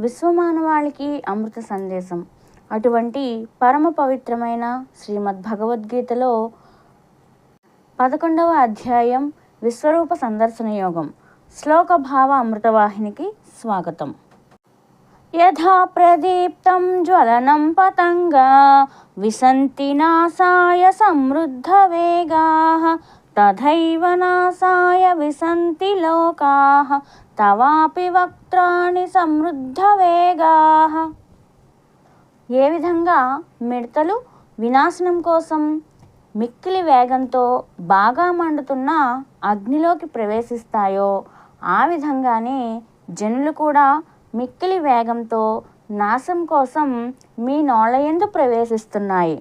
విశ్వమానవాళికి అమృత సందేశం. అటువంటి పరమ పవిత్రమైన శ్రీమద్ భగవద్గీతలో పదకొండవ అధ్యాయం విశ్వరూప సందర్శన యోగం. శ్లోక భావ అమృతవాహినికి స్వాగతం. యథా ప్రదీప్తం జ్వలనం పతంగా విసంతి నాసాయ సమృద్ధ వేగా తథైవనాశాయ విసంతి లోకా తవాపి వక్త్రాణి సమృద్ధ వేగా. ఏ విధంగా మిడతలు వినాశనం కోసం మిక్కిలి వేగంతో బాగా మండుతున్న అగ్నిలోకి ప్రవేశిస్తాయో ఆ విధంగానే జనులు కూడా మిక్కిలి వేగంతో నాశం కోసం మీ నోళ్ళయందు ప్రవేశిస్తున్నాయి.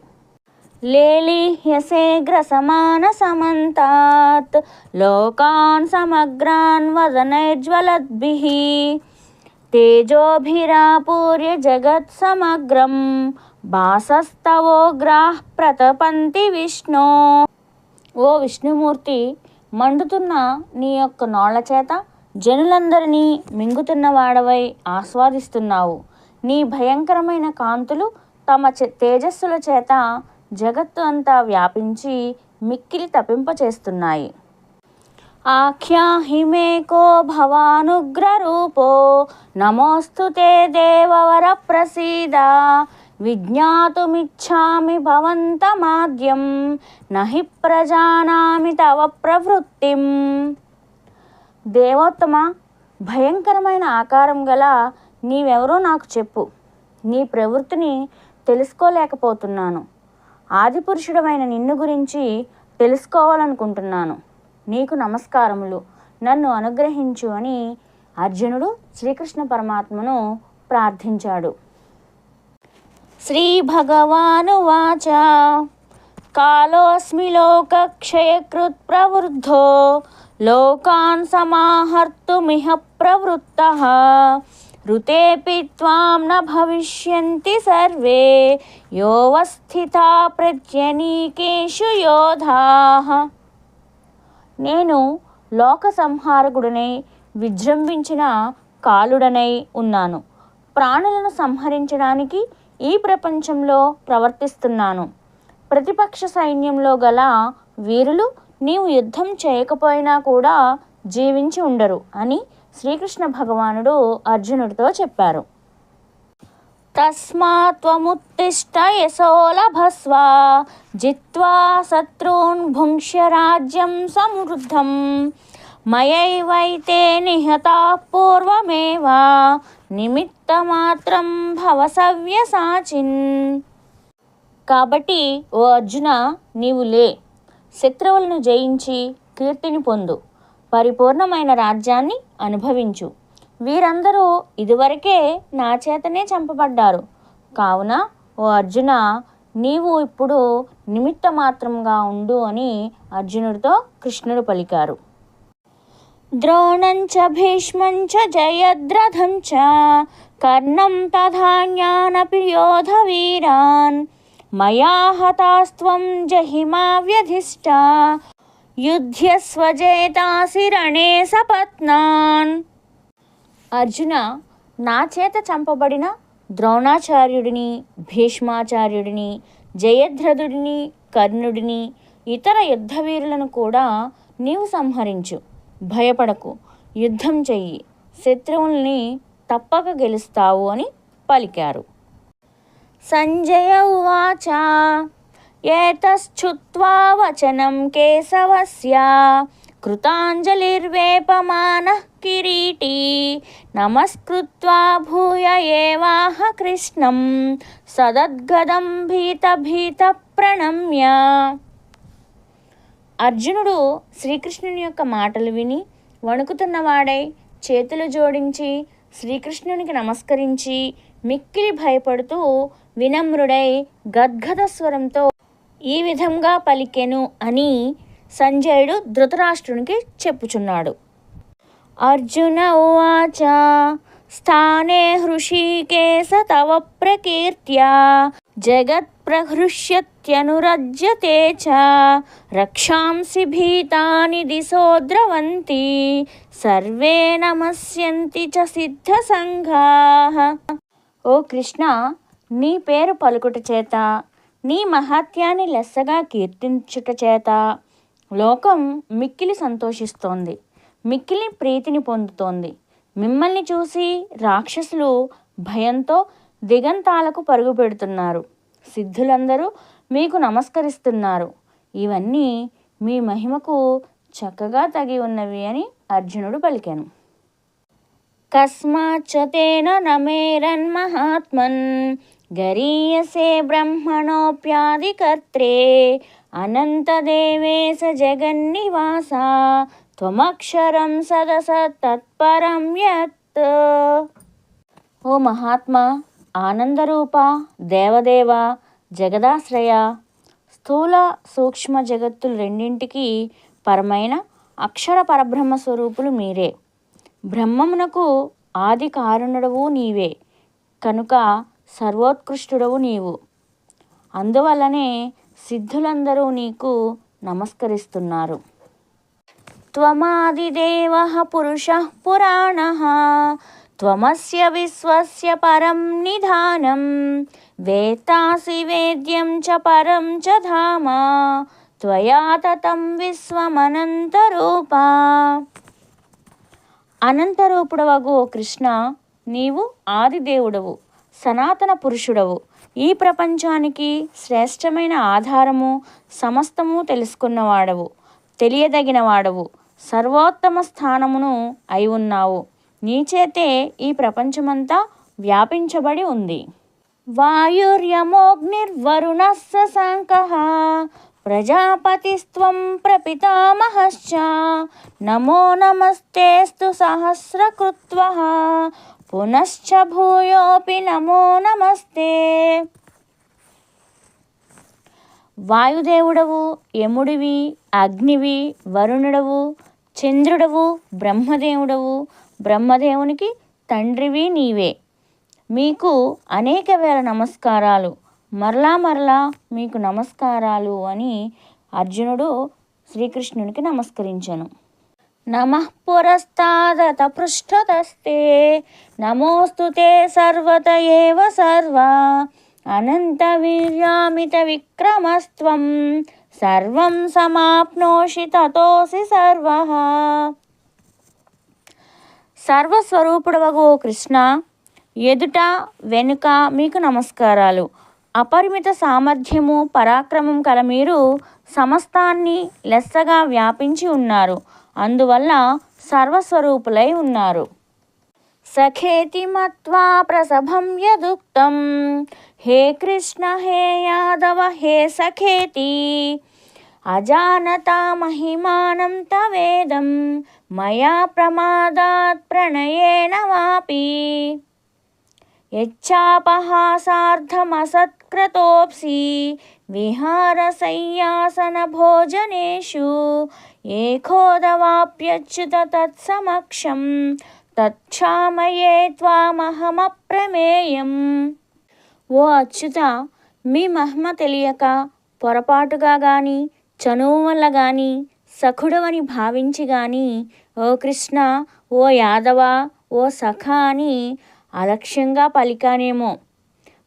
లేలిహ్యసేగ్ర సమాన సమంతాత్ లోకాన్ సమగ్రాన్ వదనైర్జ్వలద్భిః తేజోభిరాపూర్య జగత్ సమగ్రం. భాసస్తవోగ్రాః ప్రతపంతి విష్ణు. ఓ విష్ణుమూర్తి మండుతున్న నీ యొక్క నోళ్ళ చేత జనులందరినీ మింగుతున్న వాడవై ఆస్వాదిస్తున్నావు. నీ భయంకరమైన కాంతులు తమ తేజస్సుల చేత జగత్తు అంతా వ్యాపించి మిక్కిలి తపింపచేస్తున్నాయి ఆఖ్యాహి మే కో భవానుగ్రరూపో నమోస్తు తే దేవవర ప్రసీద విజ్ఞాతుమిచ్ఛామి భవంతమాద్యం నహి ప్రజానామి తవ ప్రవృత్తిం. దేవోత్తమ భయంకరమైన ఆకారం గల నీవెవరో నాకు చెప్పు. నీ ప్రవృత్తిని తెలుసుకోలేకపోతున్నాను. ఆదిపురుషుడమైన నిన్ను గురించి తెలుసుకోవాలనుకుంటున్నాను. నీకు నమస్కారములు. నన్ను అనుగ్రహించు అని అర్జునుడు శ్రీకృష్ణ పరమాత్మను ప్రార్థించాడు. శ్రీ భగవాను వాచ. కాలోస్మి లోకక్షయకృత్ ప్రవృద్ధో. లోకాన్ సమాహర్తుమిహ ప్రవృత్త. ఋతేపి త్వాం న భవిష్యంతి సర్వే యోవస్థితా ప్రత్యనీకేషు యోధాః నేను లోక సంహారకుడనై విజృంభించిన కాలుడనై ఉన్నాను. ప్రాణులను సంహరించడానికి ఈ ప్రపంచంలో ప్రవర్తిస్తున్నాను. ప్రతిపక్ష సైన్యంలో గల వీరులు నీవు యుద్ధం చేయకపోయినా కూడా జీవించి ఉండరు అని శ్రీకృష్ణ భగవానుడు అర్జునుడితో చెప్పారు. తస్మాత్వముత్తిష్ట యశోలభస్వ జిత్వా శత్రూన్ భుంక్ష్య రాజ్యం సమృద్ధం మయైవైతే నిహతా పూర్వమేవా నిమిత్తమాత్రం భవసవ్య సాచిన్. కాబట్టి ఓ అర్జున నీవు లే శత్రువులను జయించి కీర్తిని పొందు. పరిపూర్ణమైన రాజ్యాన్ని అనుభవించు. వీరందరూ ఇదివరకే నా చేతనే చంపబడ్డారు. కావున ఓ అర్జున నీవు ఇప్పుడు నిమిత్త మాత్రంగా ఉండు అని అర్జునుడితో కృష్ణుడు పలికారు. ద్రోణం చ జయద్రథం చ కర్ణం తథాన్యానపి యోధ వీరాన్ మయా హతాస్త్వం జహిమా వ్యధిష్ట యుధ్యస్వజేతాసిరణే సపత్నాన్. అర్జున నా చేత చంపబడిన ద్రోణాచార్యుడిని భీష్మాచార్యుడిని జయధ్రదుడిని కర్ణుడిని ఇతర యుద్ధవీరులను కూడా నీవు సంహరించు. భయపడకు. యుద్ధం చెయ్యి. శత్రువుల్ని తప్పక గెలుస్తావు అని పలికారు. సంజయ ఉవాచ. ఏతశ్చుత్వా వచనం కేశవస్య కృతాంజలిర్వేపమానః కిరీటీ నమస్కృత్వా భూయ ఏవాహ కృష్ణం సదద్గదం భీత భీత ప్రణమ్య అర్జునుడు శ్రీకృష్ణుని యొక్క మాటలు విని వణుకుతున్నవాడై చేతులు జోడించి శ్రీకృష్ణునికి నమస్కరించి మిక్కిలి భయపడుతూ వినమ్రుడై గద్గద స్వరంతో ఈ విధంగా పలికెను అని సంజయుడు ధృతరాష్ట్రునికి చెప్పుచున్నాడు. అర్జున ఉవాచ స్థానే హృషీకేశ తవ ప్రకీర్త్యా జగత్ప్రహృష్యత్యనురజ్యతే చ రక్షాంసి భీతాని దిశో ద్రవంతి సర్వే నమస్యంతి చ సిద్ధ సంఘా ఓ కృష్ణ నీ పేరు పలుకుట చేత నీ మహాత్యాన్ని లెస్సగా కీర్తించుట చేత లోకం మిక్కిలి సంతోషిస్తోంది మిక్కిలి ప్రీతిని పొందుతోంది. మిమ్మల్ని చూసి రాక్షసులు భయంతో దిగంతాలకు పరుగు పెడుతున్నారు సిద్ధులందరూ మీకు నమస్కరిస్తున్నారు. ఇవన్నీ మీ మహిమకు చక్కగా తగి ఉన్నవి అని అర్జునుడు పలికాను. కస్మాచతేన నమేరన్ మహాత్మన్ నమేరన్మహాత్మన్ గరీయసే బ్రహ్మణోప్యాదికర్త్రే అనంతదేవేశ జగన్నివాస. త్వమక్షరం సదస తత్పరం యత్. ఓ మహాత్మా ఆనందరూప దేవదేవ జగదాశ్రయ స్థూల సూక్ష్మ జగత్తులు రెండింటికి పరమైన అక్షర పరబ్రహ్మ స్వరూపులు మీరే. బ్రహ్మమునకు ఆది కారుణుడవు నీవే. కనుక సర్వోత్కృష్టుడవు నీవు. అందువలనే సిద్ధులందరూ నీకు నమస్కరిస్తున్నారు. త్వమాదిదేవ పురుష పురాణ త్వమస్య విశ్వస్య పరం నిధానం వేత్తాసి వేద్యం చ పరం చ ధామ త్వయా తతం విశ్వమనంతరూపా. అనంతరూపుడవగు ఓ కృష్ణ నీవు ఆదిదేవుడవు సనాతన పురుషుడవు. ఈ ప్రపంచానికి శ్రేష్టమైన ఆధారము సమస్తము తెలుసుకున్నవాడవు తెలియదగినవాడవు. సర్వోత్తమ స్థానమును అయి ఉన్నావు. నీచేతే ఈ ప్రపంచమంతా వ్యాపించబడి ఉంది. వాయుర్యమోగ్నిర్వరుణ శశాంకః ప్రజాపతిస్త్వం ప్రపితామహశ్చ. నమో నమస్తేస్తు సహస్రకృత్వ పునశ్చ భూయోపి నమో నమస్తే వాయుదేవుడవు యముడివి అగ్నివి వరుణుడవు చంద్రుడవు బ్రహ్మదేవుడవు బ్రహ్మదేవునికి తండ్రివి నీవే. మీకు అనేక వేల నమస్కారాలు మరలా మరలా మీకు నమస్కారాలు అని అర్జునుడు శ్రీకృష్ణునికి నమస్కరించాను. నమః పురస్తాదత పృష్ఠతస్తే నమోస్తు తే సర్వత ఏవ సర్వా. అనంత వీర్యామిత విక్రమస్త్వం. సర్వం సమాప్నోషి తతోసి సర్వ. సర్వస్వరూపుడవగు ఓ కృష్ణ ఎదుట వెనుక మీకు నమస్కారాలు. అపరిమిత సామర్థ్యము పరాక్రమం కల మీరు సమస్తాన్ని లెస్సగా వ్యాపించి ఉన్నారు. అందువల్ల సర్వస్వరూపులై ఉన్నారు. సఖేతి మత్వా ప్రసభం యదుక్తం. హే కృష్ణ హే యాదవ హే సఖేతి. అజానతా మహిమానం తవేదం. మయా ప్రమాదాత్ ప్రణయేన వాపి. యచ్చాపహాసార్థమసత్ విహారశయ్యాసన భోజనేషు ఏకోదవాప్యచ్యుత తత్సమక్షం తచ్చామయే త్వామహమప్రమేయం. ఓ అచ్యుత మీ మహిమ తెలియక పొరపాటుగా గాని చనువు వల్ల గాని సఖుడవని భావించి గాని ఓ కృష్ణ ఓ యాదవ ఓ సఖ అని అలక్ష్యంగా పలికానేమో.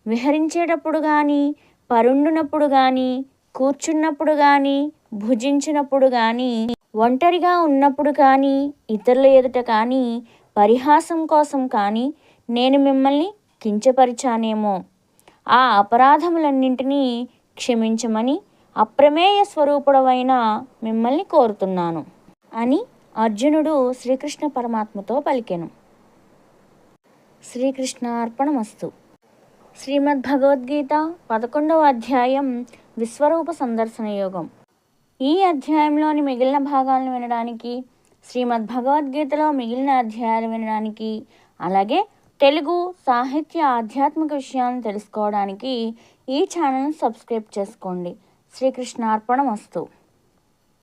విహరించేటప్పుడు కానీ పరుండునప్పుడు కానీ కూర్చున్నప్పుడు కానీ భుజించినప్పుడు కానీ ఒంటరిగా ఉన్నప్పుడు కానీ ఇతరుల ఎదుట కానీ పరిహాసం కోసం కానీ నేను మిమ్మల్ని కించపరిచానేమో. ఆ అపరాధములన్నింటినీ క్షమించమని అప్రమేయ స్వరూపుడవైన మిమ్మల్ని కోరుతున్నాను అని అర్జునుడు శ్రీకృష్ణ పరమాత్మతో పలికెను. శ్రీకృష్ణార్పణమస్తు. శ్రీమద్ భగవద్గీత పదకొండవ అధ్యాయం విశ్వరూప సందర్శన యోగం. ఈ అధ్యాయంలోని మిగిలిన భాగాలను వినడానికి శ్రీమద్ భగవద్గీతలో మిగిలిన అధ్యాయాలు వినడానికి అలాగే తెలుగు సాహిత్య ఆధ్యాత్మిక విషయాలను తెలుసుకోవడానికి ఈ ఛానల్ని సబ్స్క్రైబ్ చేసుకోండి. శ్రీకృష్ణార్పణ వస్తు